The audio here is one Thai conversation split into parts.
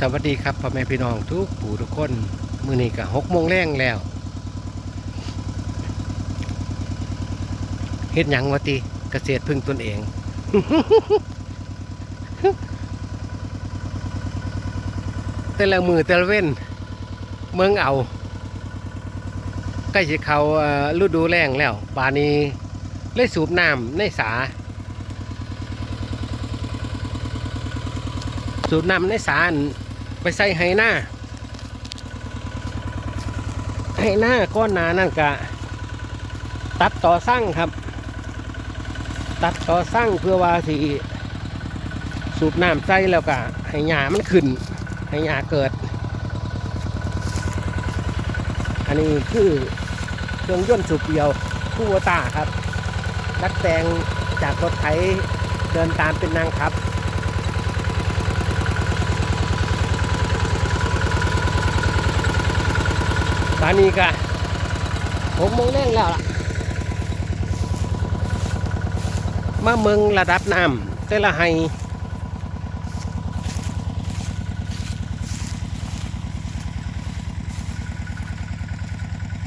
สวัสดีครับพ่อแม่พี่น้องทุกผู้ทุกคนมื้อนี้ก็หกโมงแรงแล้วเฮ็ดหยังวะติเกษตรพึ่งตนเอง แต่ละมือแต่ละเว้น เมืองเอาใกล้สิเขาฤดูแล้งแล้วป่านี้เลยสูบน้ำในสาสูบน้ำในสาอัน ไปใส่ไหหน้าไหหน้าก้อนหนานั่นกะ ตัดต่อสร้างครับ ตัดต่อสร้างเพื่อว่าสิสูบน้ำใส่แล้วก็ให้หญ้ามันขึ้น ให้หญ้าเกิด อันนี้คือเครื่องยนต์สูบเดียวคู่วตาครับดักแต่งจากรถไถเดินตามเป็นนางครับ ตอนนี้ก็หกโมงแรงแล้วล่ะ มาเมืองระดับน้ำแต่ละไฮ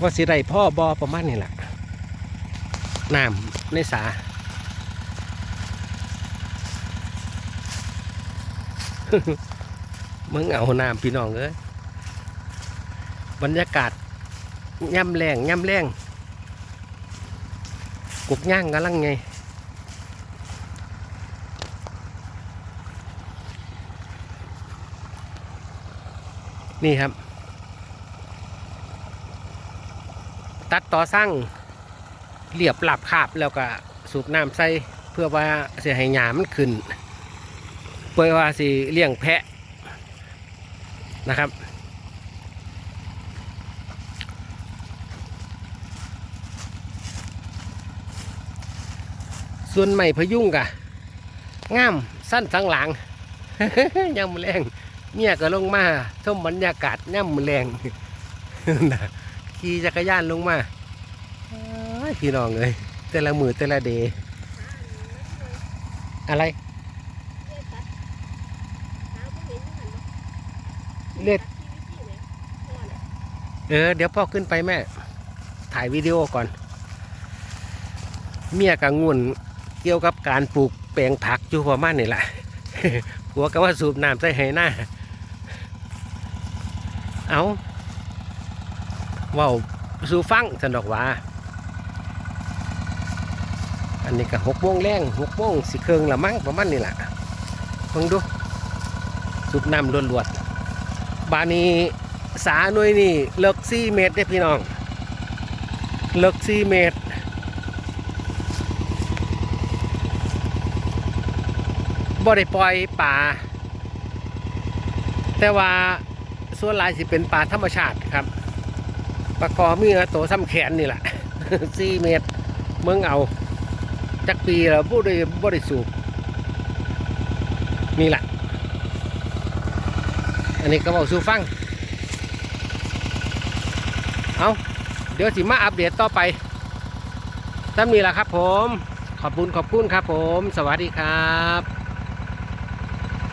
ว่าสิได้พ่อบอประมาณนี้แหละน้ำในสามึงเอาน้ำพี่น้องเอ้ยบรรยากาศ ย่ำแรงย่ำแรงกุกย่างกันลังไงนี่ครับ ตัดต่อสร้างเรียบหลับคาบแล้วก็สูบน้ำใส่เพื่อว่าเสียให้หยามันขึ้น เพื่อว่าสิเลี้ยงแพะนะครับ ส่วนใหม่พยุงกะงามสั้นสังหลังย่ำแรงเมียก็ลงมาชมบรรยากาศย่ำแรงขี่จักรยานลงมาพี่น้องเลยแต่ละมือแต่ละเดย์อะไรเลือดเออเดี๋ยวพ่อขึ้นไปแม่ ถ่ายวิดีโอก่อน เมียกับงวล เกี่ยวกับการปลูกแปลงผักอยู่ประมาณนี่แหละผัวก็ว่าสูบน้ำใส่ให้หน้าเอาว่าสู่ฟังสันดอกว่า อันนี้ก็หกโมงแรงหกโมงสิเครื่องละมั้งประมาณนี่แหละเพิ่งดูสูบน้ำล้วนๆบานี้สาหน่วยนี่เลิกสี่เมตรเด้อพี่น้อง เลิกสี่เมตร บ่ได้ปล่อยป่า แต่ว่าส่วนหลายสิเป็นป่าธรรมชาติครับปลากอมีเนื้อโตซ้ำแขนนี่แหละสี่เมตรเมืองเอา จักปีแล้วบ่ได้บ่ได้สูบนี่แหละอันนี้ก็บอกสู่ฟัง เอาเดี๋ยวสิมาอัปเดตต่อไปซ้ำนี้แหละครับผม ขอบคุณขอบคุณครับผม สวัสดีครับ